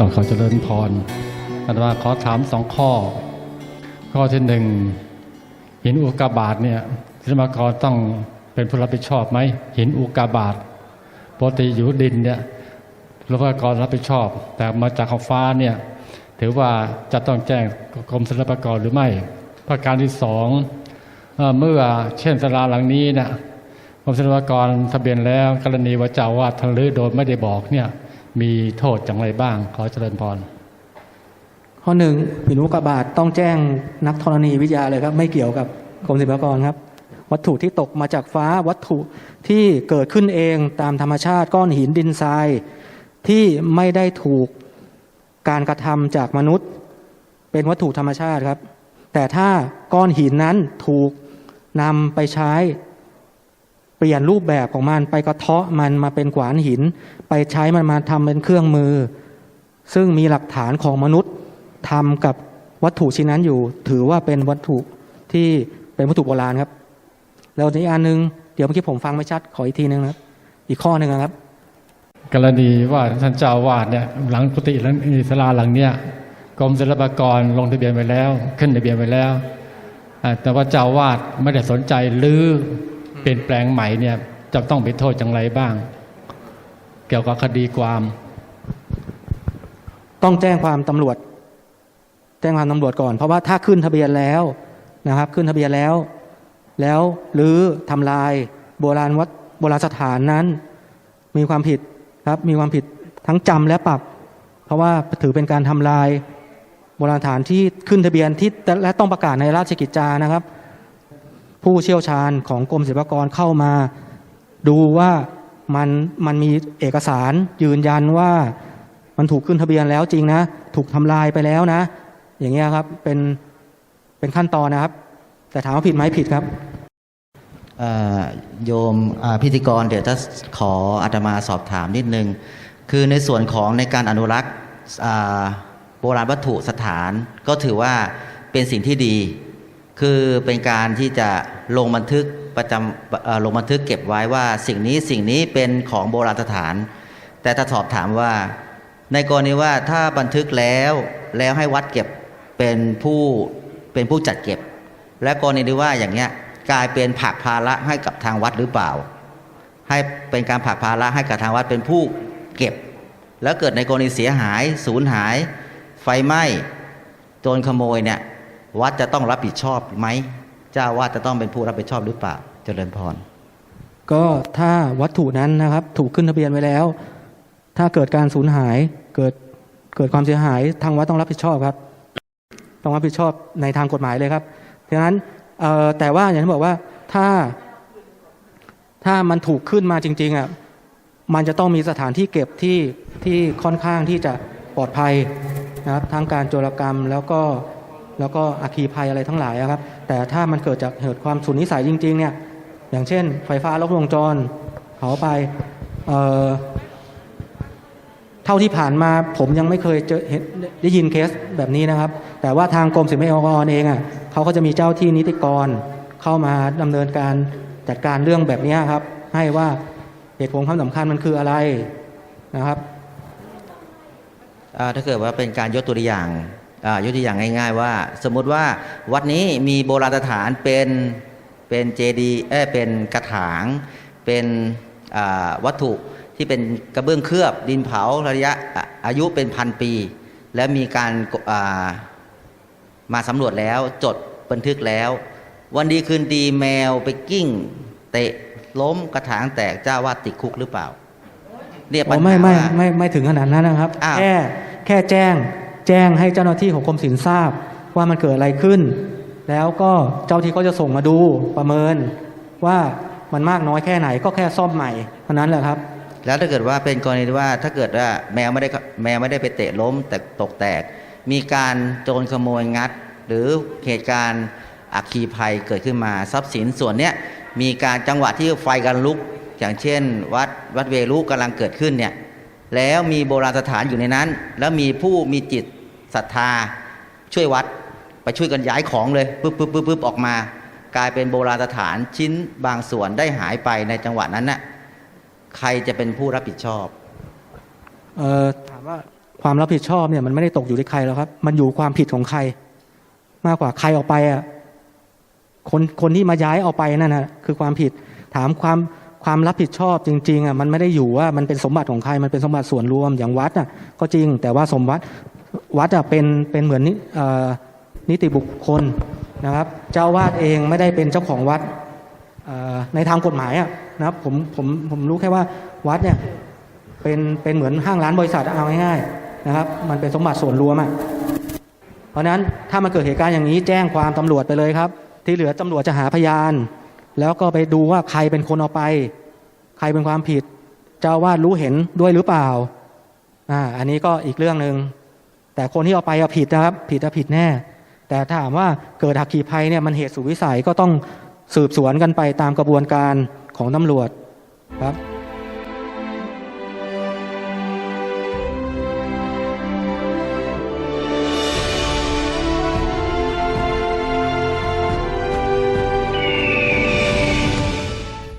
ก็ขอเจริญพรอาตมาขอถามสองข้อ ข้อที่หนึ่งหินอุกาบาตเนี่ยศิลปากรต้องเป็นผู้รับผิดชอบไหมหินอุกาบาตปกติอยู่ดินเนี่ยศิลปากรรับผิดชอบ แต่มาจากของฟ้าเนี่ยถือว่าจะต้องแจ้งกรมศิลปากรหรือไม่ ประการที่สองเมื่อเช่นสลาหลังนี้เนี่ยกรมศิลปากรทะเบียนแล้ว กรณีว่าเจ้าอาวาทะลือโดยไม่ได้บอกเนี่ย มีโทษอย่างไรบ้าง ขอเจริญพร ข้อหนึ่งหินอุกบาตต้องแจ้งนักธรณีวิทยาเลยครับ ไม่เกี่ยวกับกรมศิลปากรครับ วัตถุที่ตกมาจากฟ้าวัตถุที่เกิดขึ้นเองตามธรรมชาติก้อนหินดินทราย ที่ไม่ได้ถูกการกระทำจากมนุษย์ เป็นวัตถุธรรมชาติครับ แต่ถ้าก้อนหินนั้นถูกนำไปใช้ เปลี่ยนรูปแบบของมันไปกระเทาะมันมาเป็นขวานหิน ไปใช้มันมาทำเป็นเครื่องมือ ซึ่งมีหลักฐานของมนุษย์ทำกับวัตถุชิ้นนั้นอยู่ ถือว่าเป็นวัตถุที่เป็นวัตถุโบราณครับ แล้วอีกอันหนึงเดี๋ยวเมื่อกี้ผมฟังไม่ชัดขออีกทีหนึงนะครับ อีกข้อหนึ่งครับ กรณีว่าท่านเจ้าวาดเนี่ยหลังกุฏิหลังอิสลาหลังเนี่ยกรมศิลปากรลงทะเบียนไว้แล้ว ขึ้นทะเบียนไว้แล้วแต่ว่าเจ้าอาวาดไม่ได้สนใจหรือ เปลี่ยนแปลงใหม่เนี่ยจะต้องเป็นโทษอย่างไรบ้าง เกี่ยวกับคดีความ ต้องแจ้งความตำรวจ แจ้งความตำรวจก่อน เพราะว่าถ้าขึ้นทะเบียนแล้วนะครับ ขึ้นทะเบียนแล้ว แล้วหรือทำลายโบราณวัดโบราณสถานนั้น มีความผิดครับมีความผิดทั้งจำและปรับ เพราะว่าถือเป็นการทำลายโบราณสถานที่ขึ้นทะเบียนที่และต้องประกาศในราชกิจจานะครับ ผู้เชี่ยวชาญของกรมศิลปากรเข้ามา ดูว่ามันมันมีเอกสารยืนยันว่ามันถูกขึ้นทะเบียนแล้วจริงนะ ถูกทำลายไปแล้วนะ อย่างเงี้ยครับเป็นเป็นขั้นตอนนะครับ แต่ถามว่าผิดไหมผิดครับโยมพิธีกรเดี๋ยวจะขออาตมาสอบถามนิดนึง คือในส่วนของในการอนุรักษ์โบราณวัตถุสถานก็ถือว่าเป็นสิ่งที่ดี คือเป็นการที่จะลงบันทึกประจำลงบันทึกเก็บไว้ว่าสิ่งนี้สิ่งนี้เป็นของโบราณสถาน แต่ถ้าสอบถามว่า ในกรณีว่าถ้าบันทึกแล้วแล้วให้วัดเก็บเป็นผู้เป็นผู้จัดเก็บ และกรณีที่ว่าอย่างเงี้ยกลายเป็นผักภาระให้กับทางวัดหรือเปล่า ให้เป็นการผักภาระให้กับทางวัดเป็นผู้เก็บ แล้วเกิดในกรณีเสียหาย สูญหาย ไฟไหม้โจรขโมยเนี่ย วัดจะต้องรับผิดชอบไหมเจ้าวาดจะต้องเป็นผู้รับผิดชอบหรือเปล่าเจริญพร ก็ถ้าวัตถุนั้นนะครับ ถูกขึ้นทะเบียนไว้แล้ว ถ้าเกิดการสูญหายเกิดเกิดความเสียหายทางวัดต้องรับผิดชอบครับ ต้องรับผิดชอบในทางกฎหมายเลยครับดังนั้นแต่ว่าอย่างที่บอกว่าถ้าถ้ามันถูกขึ้นมาจริงๆอะมันจะต้องมีสถานที่เก็บที่ที่ค่อนข้างที่จะปลอดภัยนะครับทั้งการโจรกรรมแล้วก็ แล้วก็อัคคีภัยอะไรทั้งหลายอะครับ แต่ถ้ามันเกิดจากเหตุความสุนนิสัยจริง ๆ เนี่ย อย่างเช่น ไฟฟ้าลัดวงจรเผาไปเเท่าที่ผ่านมาผมยังไม่เคยเจอเห็นได้ยินเคสแบบนี้นะครับ แต่ว่าทางกรมศิลปากรเองอะเขาก็จะมีเจ้าที่นิติกรเข้ามาดำเนินการจัดการเรื่องแบบนี้ครับ ให้ว่าเหตุผลความสำคัญมันคืออะไรนะครับถ้าเกิดว่าเป็นการยกตัวอย่าง ยกตัวอย่างง่าย ๆ ว่า สมมุติว่าวัดนี้มีโบราณสถานเป็นเป็นเจดีย์เอ้ยเป็นกระถาง เป็นอ่าวัตถุที่เป็นกระเบื้องเคลือบดินเผาระยะอะอายุเป็นพันปี และมีการอ่ามาสำรวจแล้วจดบันทึกแล้ว วันดีคืนดีแมวไปกิ้ง เตะล้มกระถางแตกเจ้าวาดติดคุกหรือเปล่าเนี่ยปัญอ๋อหาไม่ไม่ว่าไม่ไม่ถึงขนาดนั้นนะครับอ้าวแค่แค่แจ้ง แจ้งให้เจ้าหน้าที่ของกรมศิลป์ทราบว่ามันเกิดอะไรขึ้น แล้วก็เจ้าที่เขาจะส่งมาดูประเมินว่ามันมากน้อยแค่ไหนก็แค่ซ่อมใหม่เท่านั้นแหละครับ แล้วถ้าเกิดว่าเป็นกรณีที่ว่าถ้าเกิดว่าแมวไม่ได้แมวไม่ได้ไปเตะล้มแต่ตกแตก มีการโจรขโมยงัด หรือเหตุการณ์อัคคีภัยเกิดขึ้นมาทรัพย์สินส่วนเนี้ยมีการจังหวะที่ไฟกันลุก อย่างเช่น วัดวัดเวรุกำลังเกิดขึ้นเนี่ยแล้วมีโบราณสถานอยู่ในนั้น แล้วมีผู้มีจิต ศรัทธาช่วยวัดไปช่วยกันย้ายของเลยปึ๊บปึ๊บปึ๊บปึ๊บออกมา กลายเป็นโบราณสถานชิ้นบางส่วนได้หายไปในจังหวะนั้นน่ะใครจะเป็นผู้รับผิดชอบเออถามว่าความรับผิดชอบเนี่ยมันไม่ได้ตกอยู่ที่ใครแล้วครับ มันอยู่ความผิดของใคร มากกว่าใครเอาไปอะคนคนที่มาย้ายเอาไปนั่นนะคือความผิดถามความความรับผิดชอบจริงๆอะมันไม่ได้อยู่ว่ามันเป็นสมบัติของใครมันเป็นสมบัติส่วนรวมอย่างวัดอะก็จริงแต่ว่าสมวัด วัดอะเป็นเป็นเหมือนนิอนิติบุคคลนะครับ เจ้าวาดเองไม่ได้เป็นเจ้าของวัดในทางกฎหมายอะนะครับผมผมผมรู้แค่ว่าวัดเนี่ยเป็นเป็นเหมือนห้างร้านบริษัทเอาง่ายๆนะครับ มันเป็นสมบัติส่วนรวมอะเพราะนั้นถ้ามันเกิดเหตุการณ์อย่างนี้แจ้งความตำรวจไปเลยครับ ที่เหลือตำรวจจะหาพยาน แล้วก็ไปดูว่าใครเป็นคนเอาไป ใครเป็นความผิด เจ้าอาวาดรู้เห็นด้วยหรือเปล่าอ่าอันนี้ก็อีกเรื่องหนึ่ง แต่คนที่เอาไปเอาผิดนะครับ ผิดอะผิดแน่ แต่ถามว่าเกิดหักขีภัยเนี่ยมันเหตุสุวิสัยก็ต้องสืบสวนกันไปตามกระบวนการของตำรวจครับ